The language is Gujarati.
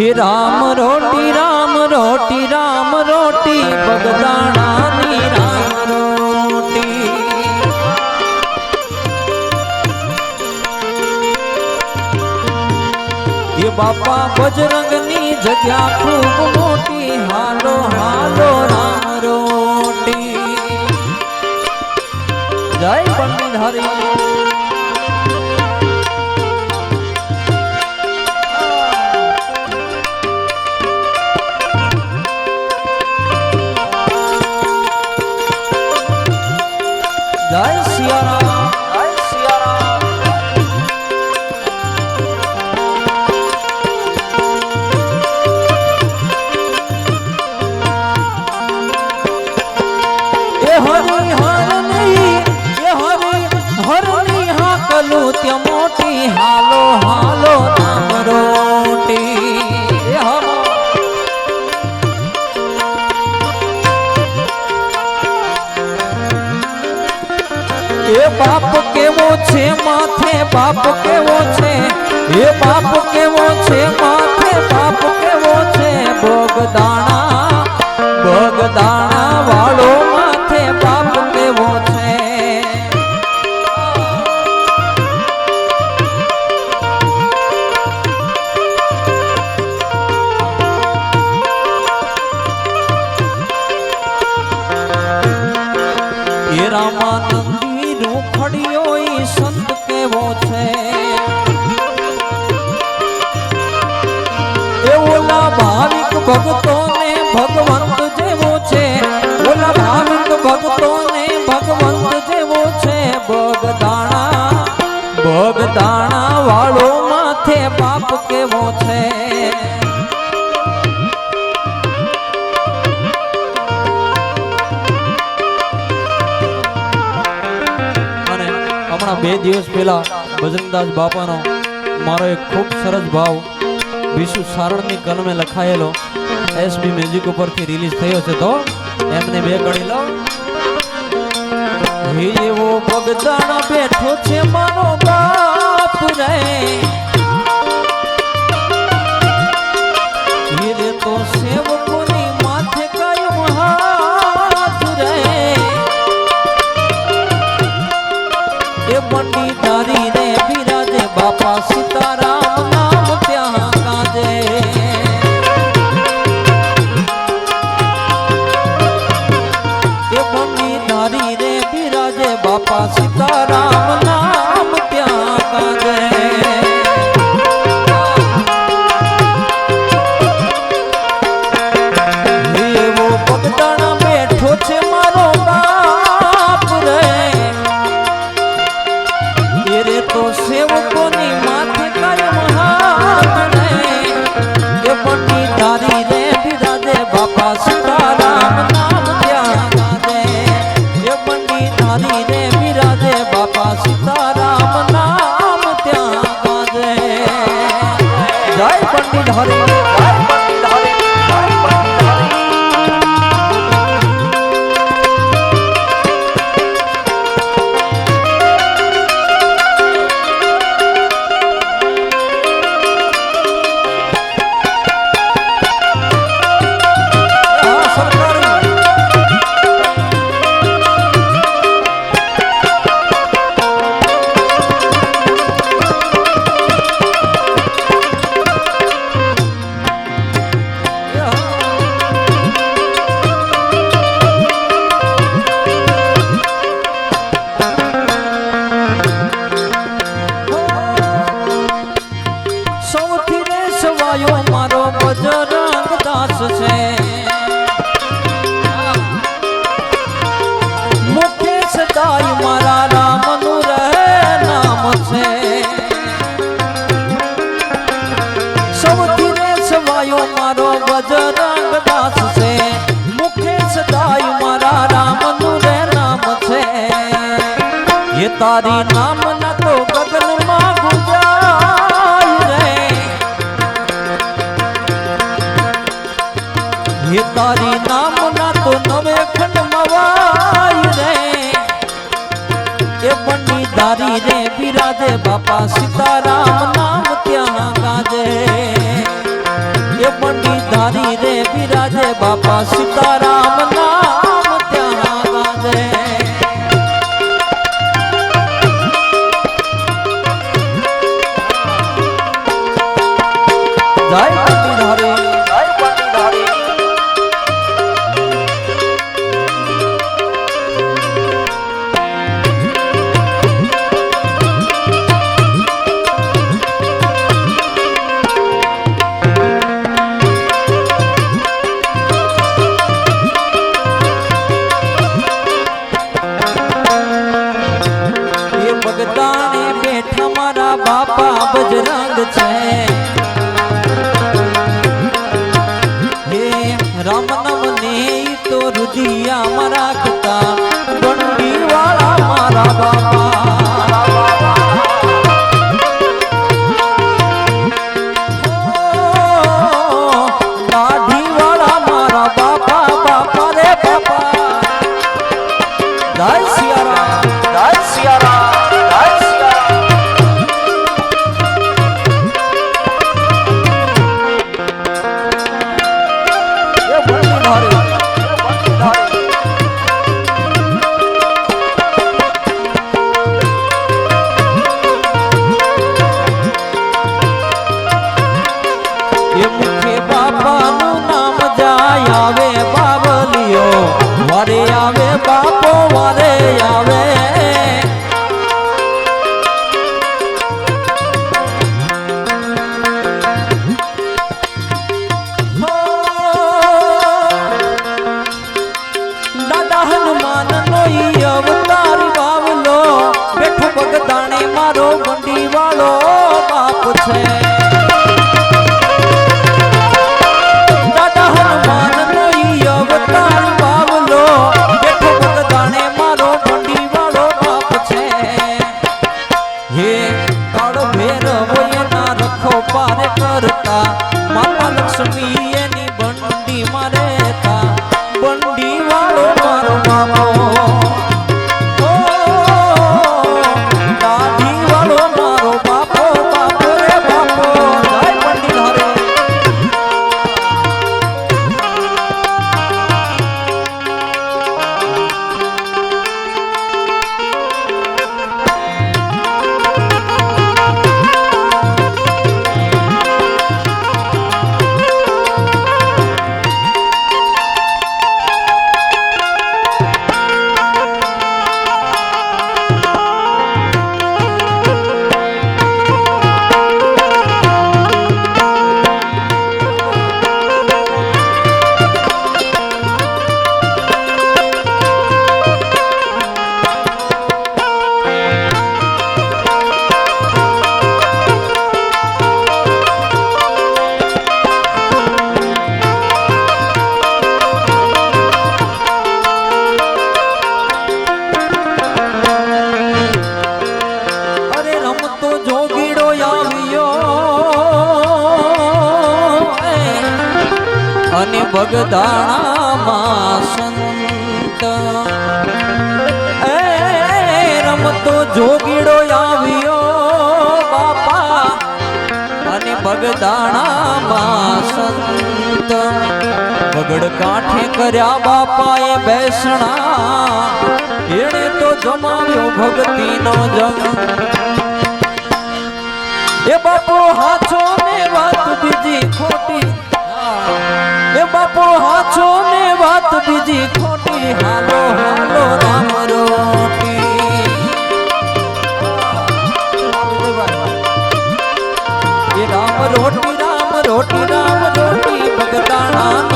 હે રામ, રોટી રામ રોટી રામ, રોટી બગદાણાની રામ, રોટી. એ બાપા બજરંગની જગ્યા ખૂબ મોટી, હાલો હાલો, રામ, રોટી. જય પંડિત હરી. એ બાપ કેવો છે માથે? બાપ કેવો છે? એ બાપ કેવો છે માથે? બાપ કેવો છે? બગદાણા ભાવિક ભક્તોને ભગવંત જેવો છે. ઓલા ભાવિક ભક્તોને ભગવંત જેવો છે. બગદાણા બગદાણા વાળો માથે બાપ કેવો છે? હમણાં બે દિવસ પહેલા બજરંગદાસ બાપાનો મારો એક ખૂબ સરસ ભાવ, વિશુ સારણની કલમે લખાયેલો. એસબી મ્યુઝિક ઉપરથી રિલીઝ થયો છે તો એમને બે ગણી લો. એવો બગદાણા બેઠો છે મારો બાપ રે. હીરે તો માથે કાયમ હાથ એ મંડી તારી બિરાજે બાપા સીતારામ સીતારામ હા મારો બજરંગ દાસ છે. મુખે સદાય મારા રામનું રે નામ છે. એ તારી નામ ના તો ગગનમાં ગુંજાય રે. એ તારી નામ ના તો નવે ખંડ મવાય રે. એ પંડી તારી રે બિરાજે બાપા સીતારામ નામ ત્યાં ગાજે. મોટી તારી રે બિરાજે બાપા સીતારામ હે કાળો ભેર હોય ના રખો પાર કરતા માતા લક્ષ્મી ભગદાણામાં સંત. એ, રમતો જોગીડો આવ્યો બાપા. અને ભગદાણામાં સંત. ભગડ કાંઠે કર્યા બાપાએ બેસણા. એણે તો જમાવ્યો ભક્તિનો જગ એ બાપુ હાથો ને વાત બીજી. બીજી ખોટી હાલો હાલો રામ રોટી. રામ રોટી રામ રોટી રામ રોટી ભગતાણા